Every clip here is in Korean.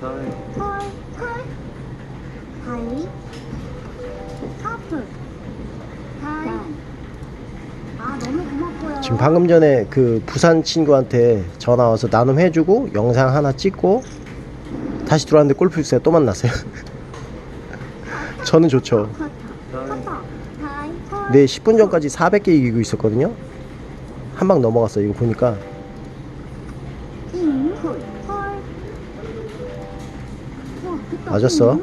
다이 콜, 콜, 하이, 하프, 하이. 아, 너무 고맙고요. 지금 방금 전에 그 부산 친구한테 전화 와서 나눔해주고 영상 하나 찍고 다시 들어왔는데 골프 육사에 또 만났어요. 저는 좋죠. 네 10분 전까지 400개 이기고 있었거든요. 한 방 넘어갔어요. 이거 보니까. 어? 맞았어.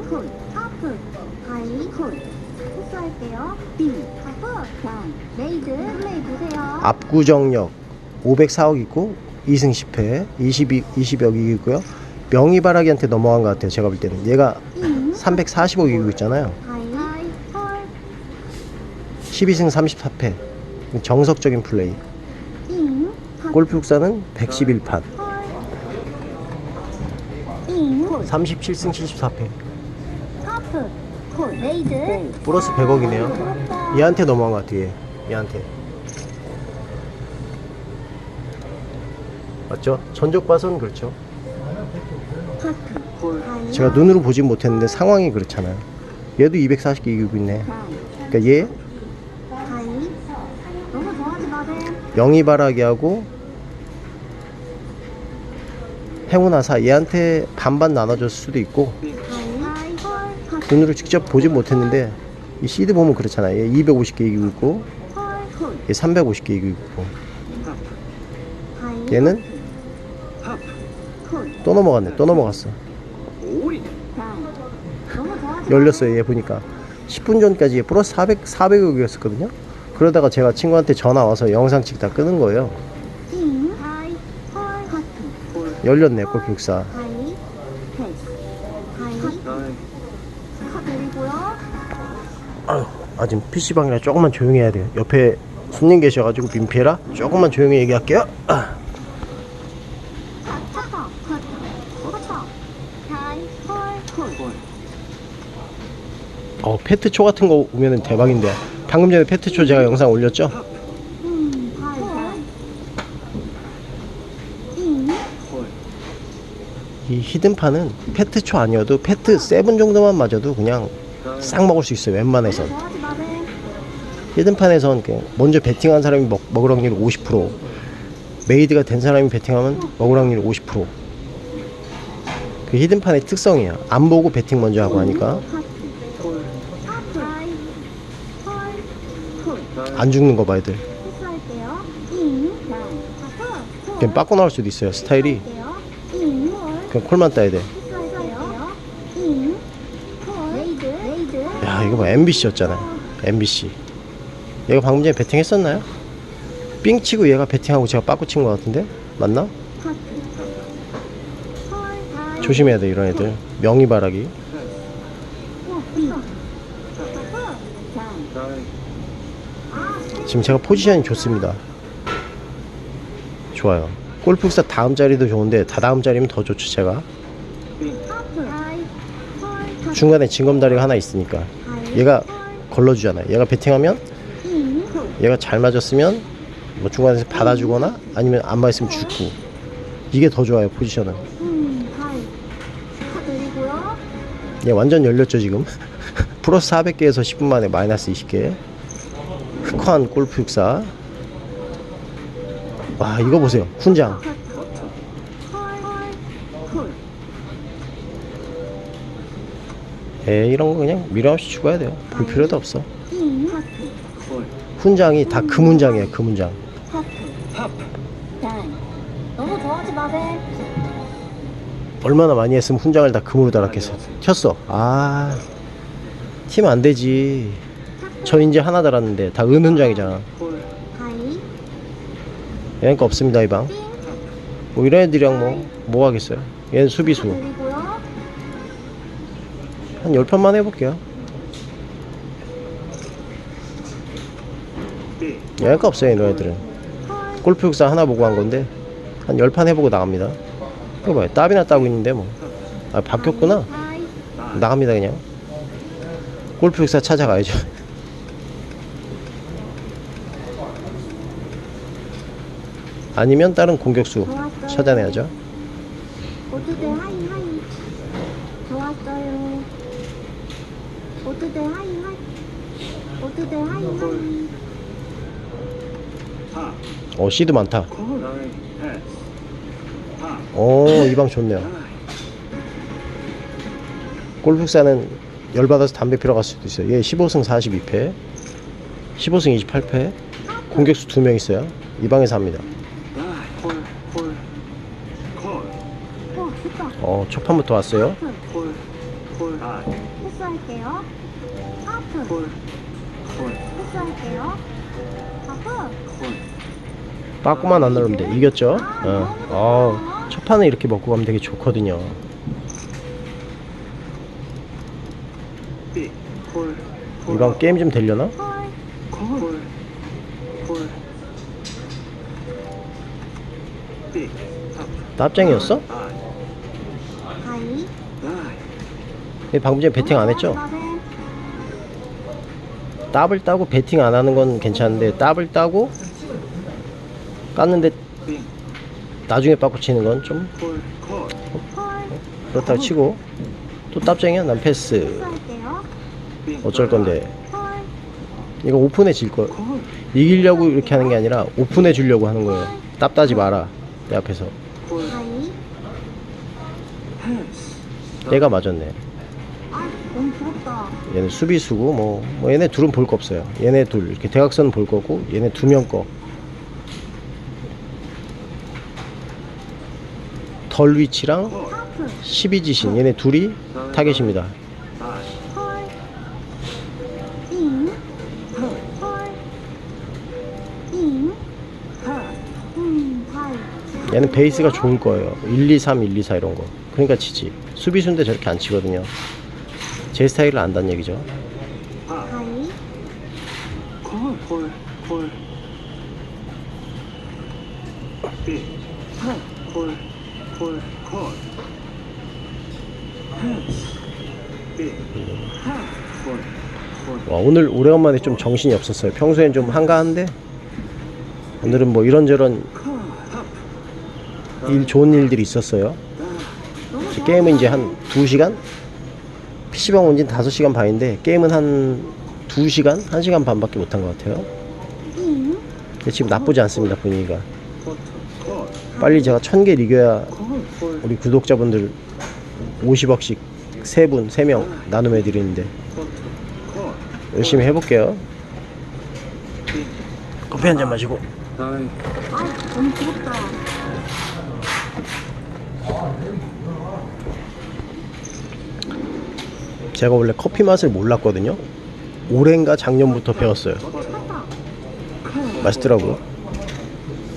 압구정역 504억 있고 2승 10패 22 20억 이기고요. 명의바라기한테 넘어간 것 같아요. 제가 볼 때는 얘가 인, 340억 이기고 있잖아요. 하이, 하이, 콜. 12승 34패 정석적인 플레이. 골프 육사는 111판 콜. 인, 콜. 37승 74패 하프, 콜, 레이드. 플러스 100억이네요. 부럽다. 얘한테 넘어간 것 같아 얘. 얘한테 맞죠? 전적 봐선 그렇죠 제가 눈으로 보진 못했는데 상황이 그렇잖아요 얘도 240개 이기고 있네 단, 그러니까 얘 마세요. 영희바라기하고 행운아 사 얘한테 반반 나눠줬을 수도 있고 눈으로 직접 보진 못했는데 이 시드 보면 그렇잖아요. 얘 250개 이기고 있고. 얘 350개 이기고. 있고 얘는 콜, 또 넘어갔네. 또 넘어갔어. 열렸어요 얘 보니까. 10분 전까지 얘 플러스 400, 400억이었었거든요. 그러다가 제가 친구한테 전화 와서 영상 찍다 끄는 거예요 열렸네 하이. 하이. 아유, 아 지금 PC방이라 조금만 조용히 해야 돼요 옆에 손님 계셔가지고 민폐라. 조금만 조용히 얘기할게요. 아. 어 페트초 같은 거 오면은 대박인데. 방금 전에 페트초 제가 영상 올렸죠 음, 하이, 하이. 인, 이 히든판은 페트초 아니어도 페트 세븐 정도만 맞아도 그냥 싹 먹을 수 있어요 웬만해선. 히든판에선 그냥 먼저 베팅한 사람이 먹, 먹을 확률이 50% 메이드가 된 사람이 베팅하면 먹을 확률이 50%그 히든판의 특성이에요 안 보고 베팅 먼저 하고 하니까. 안 죽는 거 봐 애들. 그냥 빠꾸 나올 수도 있어요 스타일이. 그냥 콜만 따야 돼. 야 이거 봐 MBC였잖아요 MBC 얘가 방금 전에 베팅 했었나요? 삥 치고 얘가 베팅하고 제가 빠꾸 친 것 같은데 맞나? 조심해야 돼 이런 애들. 다이 아, 지금 제가 포지션이 좋습니다 좋아요 골프사 다음 자리도 좋은데 다다음 자리면 더 좋죠 제가. 중간에 징검다리가 하나 있으니까. 얘가 걸러주잖아요 얘가 콜. 얘가 잘 맞았으면 뭐 중간에서 받아주거나 아니면 안 맞았으면 죽고. 이게 더 좋아요 포지션은. 얘 완전 열렸죠 지금? 플러스 400개에서 10분 만에 마이너스 20개. 흑환 골프 육사 와 이거 보세요 훈장. 에 이런 거 그냥 미련 없이 죽어야 돼요 볼 필요도 없어 훈장이 다 하프, 단. 너무 좋아하지 마세요. 얼마나 많이 했으면 훈장을 다 금으로 달았겠어 쳤어 아팀 안되지 저 이제 하나 달았는데 다 은훈장이잖아 얘니까 없습니다 이 방. 뭐 이런 애들이랑 뭐 뭐 하겠어요? 얘는 수비수. 한 10편만 해볼게요. 얘니까 없어요 이런 애들은. 콜, 골프 육사 하나 보고 한 건데 한 10판 해보고 나갑니다. 이거 봐요. 따비나 따고 있는데 뭐아 바뀌었구나. 나갑니다 그냥. 골프 육사 찾아가야죠 아니면 다른 공격수 좋았어요. 찾아내야죠 모두들 하이, 하이. 왔어요. 모두들 하이 하이. 모두들 하이 하이. 파, 어 시드 많다 나이, 패스. 파, 오이 방 좋네요 골프사는 열받아서 담배 피러 갈 수도 있어요 얘 15승 42패 15승 28패 공격수 2명 있어요 이 방에서 합니다 어 초판부터 왔어요 하프. 콜, 콜, 나이, 패스할게요. 하프. 콜, 콜, 패스할게요. 하프. 콜. 빠꾸만 안 넣으면 돼 이겼죠 어. 어, 첫 판에 이렇게 먹고 가면 되게 좋거든요 삐, 이방 게임 좀 되려나? 콜. 콜, 콜. 삐, 탑, 납장이었어? 나이, 하이. 나이, 방금 전에 배팅 안 했죠? 더블 따고 배팅 안 하는 건 괜찮은데 더블 따고 깠는데 빙, 나중에 빠꾸 치는 건 좀. 그렇다고 치고 또 납장이야 난 패스. 어쩔 건데 콜. 이거 오픈해 질 거. 콜, 이기려고 이렇게 하는 게 아니라 오픈해 주려고 하는 거예요. 답 따지 마라. 내 앞에서. 얘가 맞았네. 아, 너무 부럽다. 얘는 수비수고 뭐, 뭐 얘네 둘은 볼 거 없어요. 얘네 둘 이렇게 대각선 볼 거고 얘네 두 명 거. 덜 위치랑 콜, 하프. 12지신 얘네 둘이 타겟입니다. 얘는 베이스가 좋을 거예요. 1, 2, 3, 1, 2, 4 이런 거. 그러니까 치지. 수비수인데 저렇게 안 치거든요. 제 스타일을 안다는 얘기죠. 파, 하이. 콜, 콜, 콜. 삐, 콜, 콜. 와, 오늘 오래간만에 좀 정신이 없었어요. 평소엔 좀 한가한데 오늘은 뭐 이런저런. 일 좋은 일들이 있었어요. 게임은 이제 한 2시간? PC방 온 지는 5시간 반인데 게임은 한 2시간? 1시간 반밖에 못한 것 같아요. 잉. 근데 지금 나쁘지 않습니다, 분위기가. 빨리 제가 1000개를 이겨야 우리 구독자분들 50억씩 3분, 3명 나눔해 드리는데. 열심히 해볼게요. 삐, 커피 한 잔 마시고. 아, 너무 부럽다. 제가 원래 커피 맛을 몰랐거든요. 올해인가 작년부터 배웠어요. 찾다. 맛있더라고요.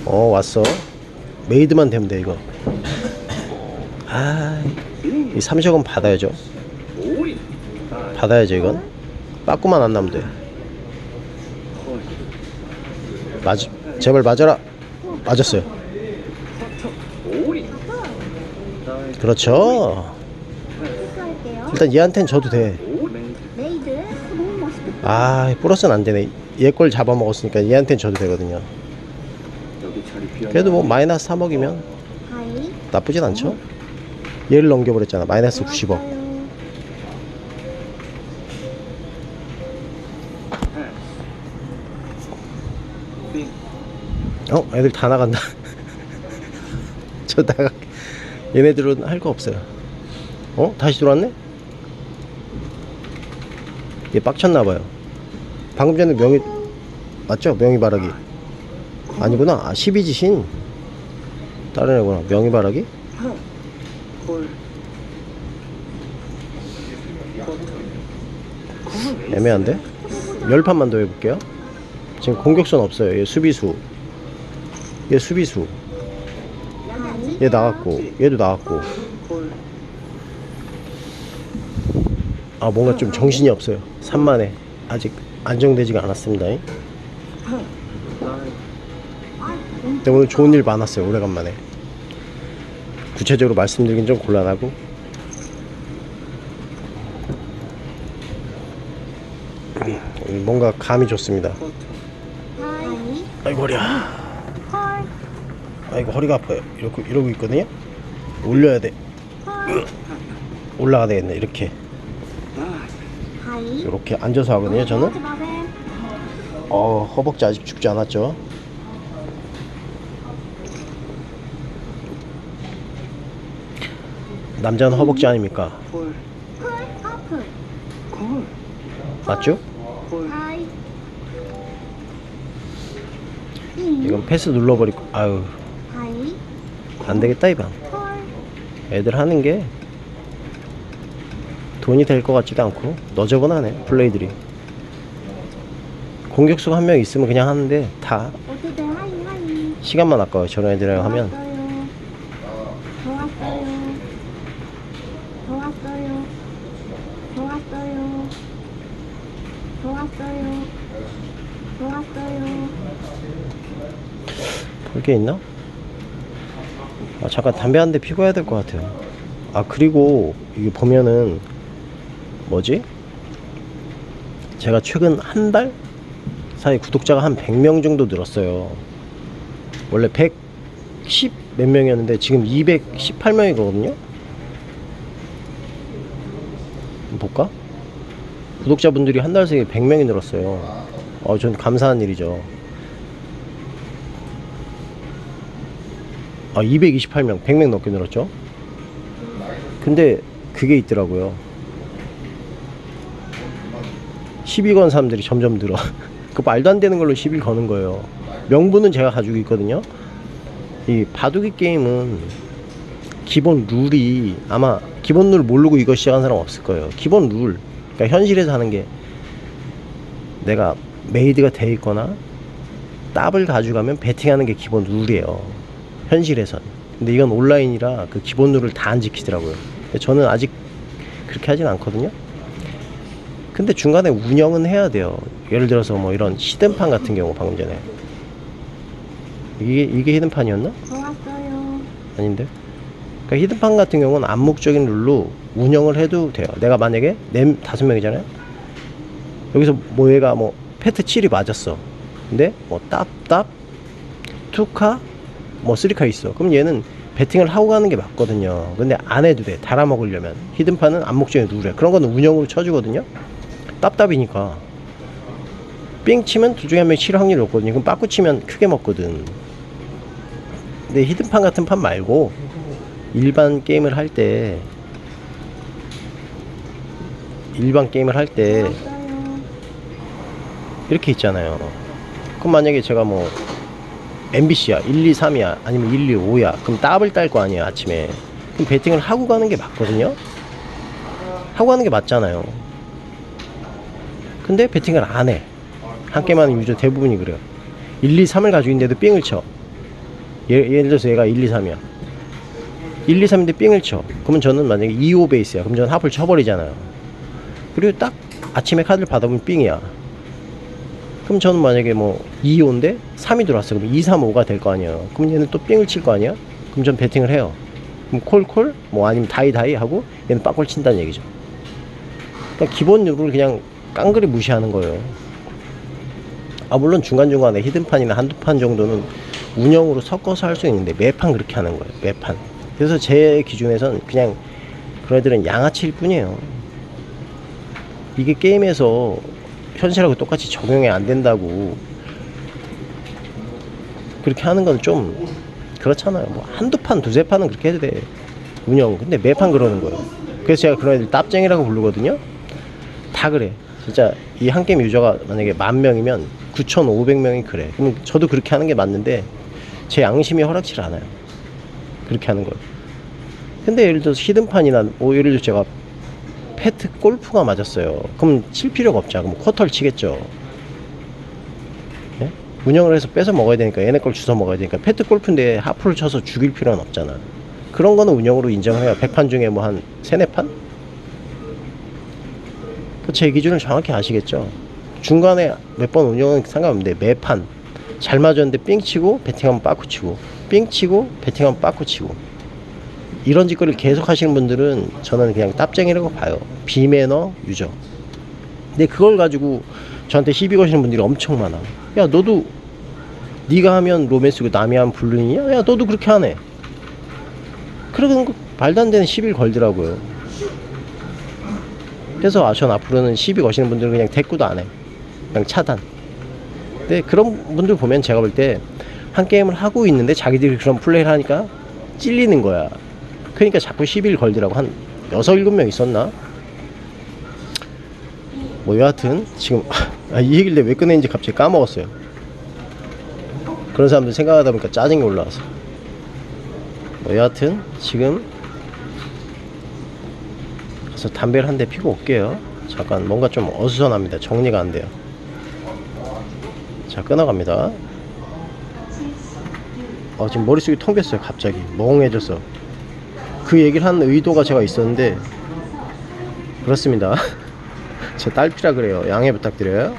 어 왔어. 메이드만 되면 돼 이거. 아, 이 30원 받아야죠. 받아야죠 이건. 빠꾸만 안 나면 돼. 콜, 맞, 제발 맞아라. 맞았어요. 그렇죠. 일단 얘한텐 줘도 돼. 멋있겠다. 아, 플러스는 안 되네. 얘 걸 잡아먹었으니까 얘한텐 줘도 되거든요. 그래도 뭐 마이너스 3억이면 하이. 나쁘진 않죠. 얘를 넘겨버렸잖아. 마이너스 90억. 왔어요. 빙, 어, 애들 다 나간다. 저 나가. 얘네들은 할 거 없어요. 어? 다시 들어왔네? 얘 빡쳤나봐요. 방금 전에 명의, 맞죠? 명의바라기. 아니구나. 아, 12지신. 다른 애구나. 콜, 애매한데? 열 판만 더 해볼게요. 지금 공격수는 없어요. 얘 수비수. 얘 수비수. 얘 나갔고, 얘도 나갔고. 콜, 아, 뭔가 좀 정신이 없어요. 3만에. 아직 안정되지가 않았습니다. 근데 오늘 좋은 일 많았어요. 오래간만에. 구체적으로 말씀드리긴 좀 곤란하고. 음, 뭔가 감이 좋습니다. 아이고 허리야. 콜. 아이고 허리가 아파요. 이러고 이러고 있거든요. 올려야 돼. 콜. 올라가 되겠네 이렇게 이. 이렇게 앉아서 하거든요 저는. 어 허벅지 아직 죽지 않았죠? 남자는 허벅지 아닙니까? 콜, 맞죠? 이건 패스 눌러버리고 아유. 하이. 안 되겠다 이방 콜 애들 하는 게 돈이 될 것 같지도 않고 너저분하네 플레이들이 공격수가 한 명 있으면 그냥 하는데 다 시간만 아까워요. 저런 애들이랑 하면. 좋았어요 좋았어요 좋았어요 좋았어요 좋았어요 볼 게 있나? 아 잠깐 담배 한 대 피고 해야 될 것 같아요. 아 그리고 이게 보면은 뭐지? 제가 최근 한 달? 사이 구독자가 한 100명 정도 늘었어요. 원래 110 몇 명이었는데 지금 218명이거든요? 볼까? 구독자분들이 한 달 사이에 100명이 늘었어요. 어, 전 감사한 일이죠. 아 228명 100명 넘게 늘었죠? 근데 그게 있더라고요 시비 건 사람들이 점점 늘어. 그 말도 안 되는 걸로 시비 거는 거예요. 명분은 제가 가지고 있거든요. 이 바둑이 게임은 기본 룰이 아마 기본 룰 모르고 이거 시작한 사람 없을 거예요. 기본 룰 그러니까 현실에서 하는 게 내가 메이드가 돼 있거나 답을 가져가면 배팅하는 게 기본 룰이에요. 현실에선. 근데 이건 온라인이라 그 기본 룰을 다 안 지키더라고요. 저는 아직 그렇게 하진 않거든요 근데 중간에 운영은 해야 돼요. 예를 들어서 뭐 이런 히든판 같은 경우 방금 전에. 이게 이게 히든판이었나? 좋았어요. 아닌데? 그러니까 히든판 같은 경우는 암묵적인 룰로 운영을 해도 돼요. 내가 만약에 네 다섯 명이잖아요. 여기서 뭐 얘가 뭐 페트 7이 맞았어. 근데 뭐 답답 투카 뭐 쓰리카 있어. 그럼 얘는 배팅을 하고 가는 게 맞거든요. 근데 안 해도 돼. 달아먹으려면. 히든판은 암묵적인 룰이야 그런 거는 운영으로 쳐주거든요 답답이니까 삥 치면 둘 중에 한 명이 칠 확률이 없거든요 그럼 빠꾸 치면 크게 먹거든 근데 히든판 같은 판 말고 일반 게임을 할 때 일반 게임을 할 때 이렇게 있잖아요. 그럼 만약에 제가 뭐 MBC야, 1, 2, 3이야, 아니면 1, 2, 5야. 그럼 답을 딸 거 아니에요, 아침에. 그럼 배팅을 하고 가는 게 맞거든요. 하고 가는 게 맞잖아요. 근데 배팅을 안 해. 한 하는 유저 대부분이 그래요. 1, 2, 3을 가지고 있는데도 삥을 쳐. 예, 예를 들어서 얘가 1, 2, 3이야. 1, 2, 3인데 삥을 쳐. 그러면 저는 만약에 2, 5 베이스야. 그럼 저는 합을 쳐버리잖아요. 그리고 딱 아침에 카드를 받아보면 삥이야. 그럼 저는 만약에 뭐 2, 5인데 3이 들어왔어. 그럼 2, 3, 5가 될 거 아니에요. 그럼 얘는 또 삥을 칠 거 아니야? 그럼 전 배팅을 해요. 그럼 콜콜, 뭐 아니면 다이 다이 하고 얘는 빠꼴 친다는 얘기죠. 그러니까 기본 룰을 그냥 깡그리 무시하는 거예요. 아 물론 중간중간에 히든판이나 한두 판 정도는 운영으로 섞어서 할 수 있는데 매판 그렇게 하는 거예요. 매판. 그래서 제 기준에선 그냥 그런 애들은 양아치일 뿐이에요. 이게 게임에서 현실하고 똑같이 적용이 안 된다고 그렇게 하는 건 좀 그렇잖아요. 뭐 한두 판, 두세 판은 그렇게 해도 돼. 운영. 근데 매판 그러는 거예요. 그래서 제가 그런 애들 땀쟁이라고 부르거든요. 다 그래. 진짜 이 한 게임 유저가 만약에 만 명이면 9,500명이 그래. 그럼 저도 그렇게 하는 게 맞는데 제 양심이 허락치 않아요. 그렇게 하는 걸. 근데 예를 들어서 히든판이나 뭐 예를 들어 제가 페트 골프가 맞았어요. 그럼 칠 필요가 없죠. 그럼 쿼터를 치겠죠. 예? 운영을 해서 뺏어 먹어야 되니까 얘네 걸 주워 먹어야 되니까 페트 골프인데 하프를 쳐서 죽일 필요는 없잖아. 그런 거는 운영으로 인정을 해요. 100판 중에 뭐 한 세네 판? 그제 기준을 정확히 아시겠죠? 중간에 몇 번 운영은 상관없는데 매판 잘 맞았는데 삥 치고 배팅하면 빠꾸 치고 삥 치고 배팅하면 빠꾸 치고 이런 짓거리를 계속 하시는 분들은 저는 그냥 땀쟁이라고 봐요. 비매너 유저. 근데 그걸 가지고 저한테 시비 거시는 분들이 엄청 많아. 야 너도 네가 하면 로맨스고 남이 하면 블루인이야? 야 너도 그렇게 하네. 그러는 거 말도 안 되는 시비를 걸더라고요. 그래서 아, 전 앞으로는 시비 거시는 분들은 그냥 대꾸도 안 해. 그냥 차단. 근데 그런 분들 보면 제가 볼 때 한 게임을 하고 있는데 자기들이 그런 플레이를 하니까 찔리는 거야. 그러니까 자꾸 시비를 걸더라고. 한 여섯 일곱 명 있었나? 뭐 여하튼 지금 아, 이 얘기를 내가 왜 꺼냈는지 갑자기 까먹었어요. 그런 사람들 생각하다 보니까 짜증이 올라와서. 뭐 여하튼 지금 가서 담배를 한 대 피고 올게요. 잠깐 뭔가 좀 어수선합니다. 정리가 안 돼요. 자 끊어갑니다. 어, 지금 머릿속이 텅 겼어요. 갑자기 멍해져서 그 얘기를 한 의도가 제가 있었는데 그렇습니다. 제 딸피라 그래요. 양해 부탁드려요.